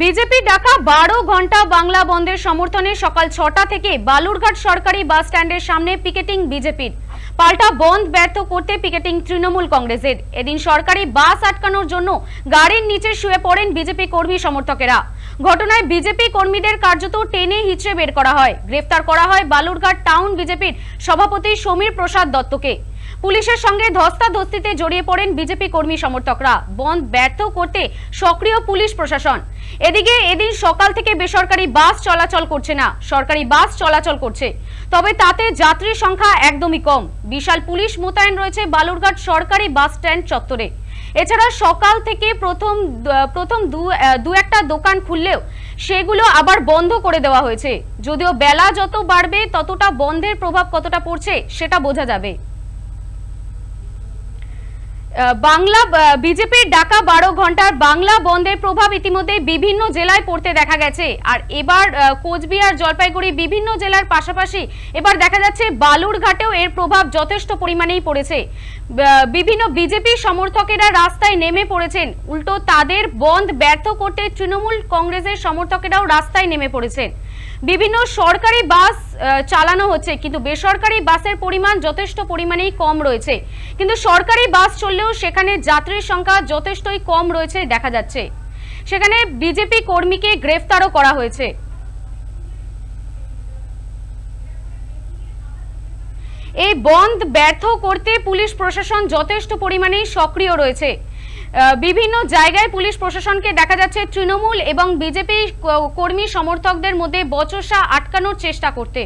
BJP ডাকা বারো ঘণ্টা বাংলা বন্ধের সমর্থনে সকাল ছটা থেকে বালুরঘাট সরকারি বাস স্ট্যান্ডের সামনে পিকেটিং বিজেপির। পাল্টা বন্ধ ব্যর্থ করতে পিকেটিং তৃণমূল কংগ্রেসের। এদিন সরকারি বাস আটকানোর জন্য গাড়ির নিচে শুয়ে পড়েন বিজেপি কর্মী সমর্থকেরা। ঘটনায় বিজেপি কর্মীদের কার্যত টেনে হিচড়ে বের করা হয়। গ্রেফতার করা হয় বালুরঘাট টাউন বিজেপির সভাপতি সমীর প্রসাদ দত্তকে। পুলিশের সঙ্গে ধস্তাধস্তিতে জড়িয়ে পড়েন বিজেপি কর্মী সমর্থকরা। বন্ধ ব্যর্থ করতে সক্রিয় পুলিশ প্রশাসন। এদিকে এদিন সকাল থেকে বেসরকারি বাস চলাচল করছে না। সরকারি বাস চলাচল করছে। তবে তাতে যাত্রীর সংখ্যা একদমই কম। বিশাল পুলিশ মোতায়েন রয়েছে বালুরঘাট সরকারি বাস স্ট্যান্ড চত্বরে। এছাড়া সকাল থেকে প্রথম প্রথম দু একটা দোকান খুললেও সেগুলো আবার বন্ধ করে দেওয়া হয়েছে। যদিও বেলা যত বাড়বে ততটা বন্ধের প্রভাব কতটা পড়ছে সেটা বোঝা যাবে। বাংলা বিজেপির ডাকা বারো ঘণ্টার বাংলা বন্ধের প্রভাব ইতিমধ্যে বিভিন্ন জেলায় পড়তে দেখা গেছে। আর এবার কোচবিহার, জলপাইগুড়ি বিভিন্ন জেলার পাশাপাশি এবার দেখা যাচ্ছে বালুরঘাটেও এর প্রভাব যথেষ্ট পরিমাণেই পড়েছে। বিভিন্ন বিজেপি সমর্থকেরা রাস্তায় নেমে পড়েছেন। উল্টো তাদের বন্ধ ব্যর্থ করতে তৃণমূল কংগ্রেসের সমর্থকেরাও রাস্তায় নেমে পড়েছেন। বিভিন্ন সরকারি বাস চালানো হচ্ছে, কিন্তু বেসরকারি বাসের পরিমাণ যথেষ্ট পরিমাণেই কম রয়েছে। কিন্তু সরকারি বাস চললেও সেখানে যাত্রীর সংখ্যা যথেষ্টই কম রয়েছে দেখা যাচ্ছে। সেখানে বিজেপি কর্মীকে গ্রেফতারও করা হয়েছে। এই বন্ধ ব্যর্থ করতে পুলিশ প্রশাসন যথেষ্ট পরিমাণে সক্রিয় রয়েছে। বিভিন্ন জায়গায় পুলিশ প্রশাসনকে দেখা যাচ্ছে তৃণমূল এবং বিজেপি কর্মী সমর্থকদের মধ্যে বচসা আটকানোর চেষ্টা করতে।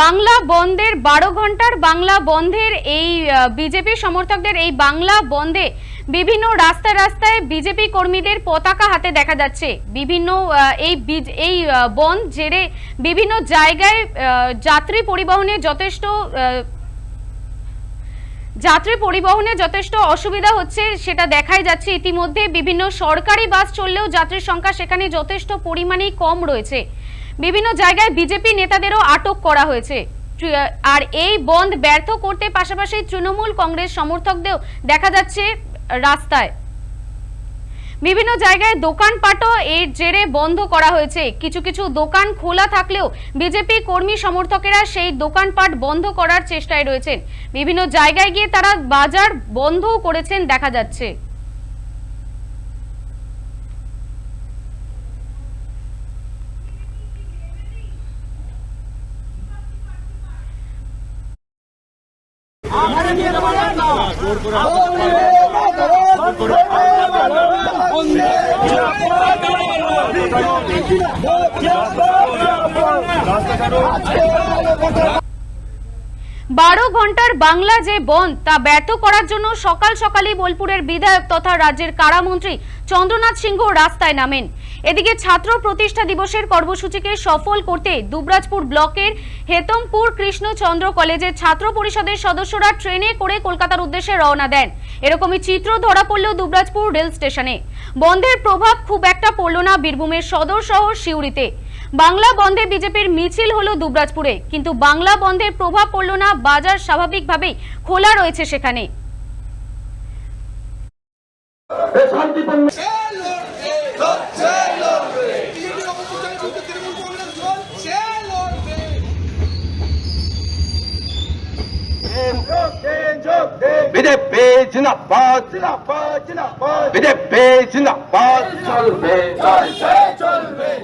বাংলা বন্ধের বারো ঘণ্টার বাংলা বন্ধের এই বিজেপি সমর্থকদের এই বাংলা বন্ধে বিভিন্ন রাস্তায় রাস্তায় বিজেপি কর্মীদের পতাকা হাতে দেখা যাচ্ছে। বিভিন্ন এই এই বন্ধ জেরে বিভিন্ন জায়গায় যাত্রী পরিবহনে যথেষ্ট যাত্রী পরিবহনে যথেষ্ট অসুবিধা হচ্ছে, সেটা দেখাই যাচ্ছে। ইতিমধ্যে বিভিন্ন সরকারি বাস চললেও যাত্রীর সংখ্যা সেখানে যথেষ্ট পরিমাণেই কম রয়েছে। বিভিন্ন জায়গায় বিজেপি নেতাদেরও আটক করা হয়েছে। আর এই বন্ধ ব্যর্থ করতে পাশাপাশি তৃণমূল কংগ্রেস সমর্থকদেরও দেখা যাচ্ছে রাস্তায়। বিভিন্ন জায়গায় দোকানপাটও এর জেরে বন্ধ করা হয়েছে। কিছু কিছু দোকান খোলা থাকলেও বিজেপি কর্মী সমর্থকেরা সেই দোকানপাট বন্ধ করার চেষ্টায় রয়েছেন। বিভিন্ন জায়গায় গিয়ে তারা বাজার বন্ধও করেছেন দেখা যাচ্ছে। রাস্তা বারো ঘণ্টার বাংলা যে বন্ধ, তা ব্যর্থ করার জন্য সকাল সকালই বোলপুরের বিধায়ক তথা রাজ্যের কারামন্ত্রী চন্দ্রনাথ সিংহ রাস্তায় নামেন। এদিকে ছাত্র প্রতিষ্ঠা দিবসের কর্মসূচিকে সফল করতে দুবরাজপুর ব্লকের হেতমপুর কৃষ্ণচন্দ্র কলেজের ছাত্র পরিষদের সদস্যরা ট্রেনে করে কলকাতার উদ্দেশ্যে রওনা দেন। এরকমই চিত্র ধরা পড়ল দুবরাজপুর রেল স্টেশনে। বন্ধের প্রভাব খুব একটা পড়ল না বীরভূমের সদর শহর সিউড়িতে। বাংলা বন্ধে বিজেপির মিছিল হলো দুবরাজপুরে, কিন্তু বাংলা বন্ধের প্রভাব পড়ল না, বাজার স্বাভাবিকভাবেই খোলা রয়েছে সেখানে। শান্তিপূর্ণ বিজেপি জিন্দাবাদ বিজেপি জিন্দাবাদ চলবে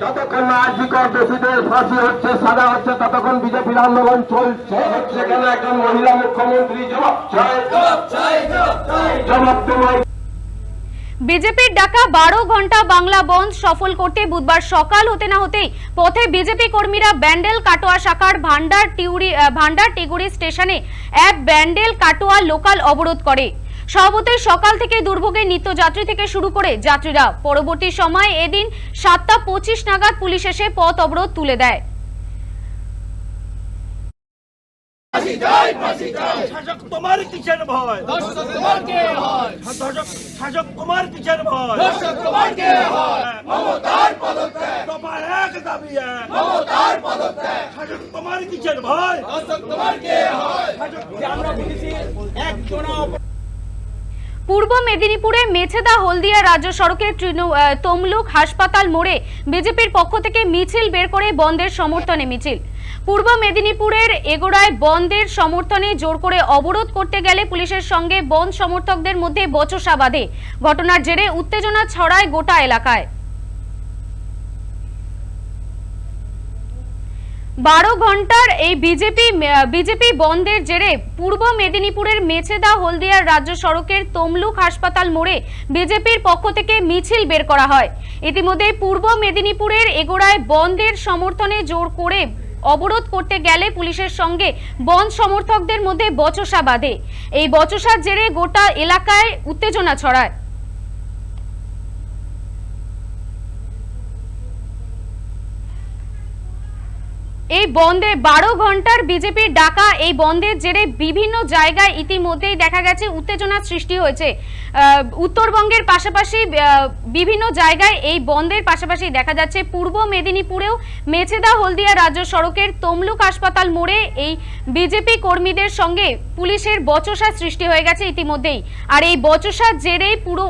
যতক্ষণ না আজিকর দোষীদের ফাঁসি হচ্ছে সাদা হচ্ছে ততক্ষণ বিজেপির আন্দোলন চলছে। হচ্ছে কেন একজন মহিলা মুখ্যমন্ত্রী? জবাব চাই। জবাব তোমার বিজেপির ডাকা বারো ঘণ্টা বাংলা বন্ধ সফল করতে বুধবার সকাল হতে না হতেই পথে বিজেপি কর্মীরা ব্যান্ডেল কাটোয়া শাখার ভান্ডার টিউরি ভান্ডার টিগুড়ি স্টেশনে এক ব্যান্ডেল কাটোয়া লোকাল অবরোধ করে। সভাপতি সকাল থেকে দুর্ভোগের নিত্যযাত্রী থেকে শুরু করে যাত্রীরা। পরবর্তী সময় এদিন সাতটা পঁচিশ নাগাদ পুলিশ এসে পথ অবরোধ তুলে দেয়। শাসক তোমার কিসের ভয়? শাসক শাসক তোমার কিসের ভয়? মমতার পদত্যাগ। তোমার এক দাবি এক। মমতার পদত্যাগ। শাসক তোমার কিসের ভয়? শাসক তোমার কে হয়? শাসক আমরা বলেছি একজন পূর্ব মেদিনীপুরে মেছেদা হলদিয়া রাজ্য সড়কের তমলুক হাসপাতাল মোড়ে বিজেপির পক্ষ থেকে মিছিল বের করে বন্ধের সমর্থনে মিছিল। পূর্ব মেদিনীপুরের এগোড়ায় বন্ধের সমর্থনে জোর করে অবরোধ করতে গেলে পুলিশের সঙ্গে বন্ধ সমর্থকদের মধ্যে বচসা বাঁধে ঘটনার জেরে উত্তেজনা ছড়ায় গোটা এলাকায়। বারো ঘণ্টার এই বিজেপি বিজেপি বন্ধের জেরে পূর্ব মেদিনীপুরের মেছেদা হলদিয়ার রাজ্য সড়কের তমলুক হাসপাতাল মোড়ে বিজেপির পক্ষ থেকে মিছিল বের করা হয়। ইতিমধ্যে পূর্ব মেদিনীপুরের এগোড়ায় বন্ধের সমর্থনে জোর করে অবরোধ করতে গেলে পুলিশের সঙ্গে বন্ধ সমর্থকদের মধ্যে বচসা বাঁধে। এই বচসার জেরে গোটা এলাকায় উত্তেজনা ছড়ায়। এই বন্ধে বারো ঘণ্টার বিজেপির ডাকা এই বন্ধের জেরে বিভিন্ন জায়গায় ইতিমধ্যেই দেখা গেছে উত্তেজনা সৃষ্টি হয়েছে। উত্তরবঙ্গের পাশাপাশি বিভিন্ন জায়গায় এই বন্ধের পাশাপাশি দেখা যাচ্ছে পূর্ব মেদিনীপুরেও মেছেদা হলদিয়া রাজ্য সড়কের তমলুক হাসপাতাল মোড়ে এই বিজেপি কর্মীদের সঙ্গে পুলিশের বচসা সৃষ্টি হয়ে গেছে ইতিমধ্যেই। আর এই বচসার জেরেই পুরো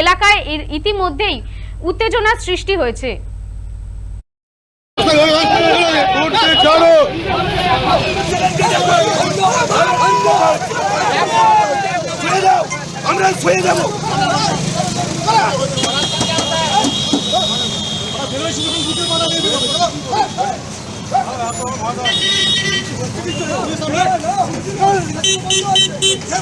এলাকায় ইতিমধ্যেই উত্তেজনার সৃষ্টি হয়েছে। উঠতে চলো শুয়ে যাও আমরা শুয়ে যাব চার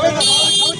ঘণ্টা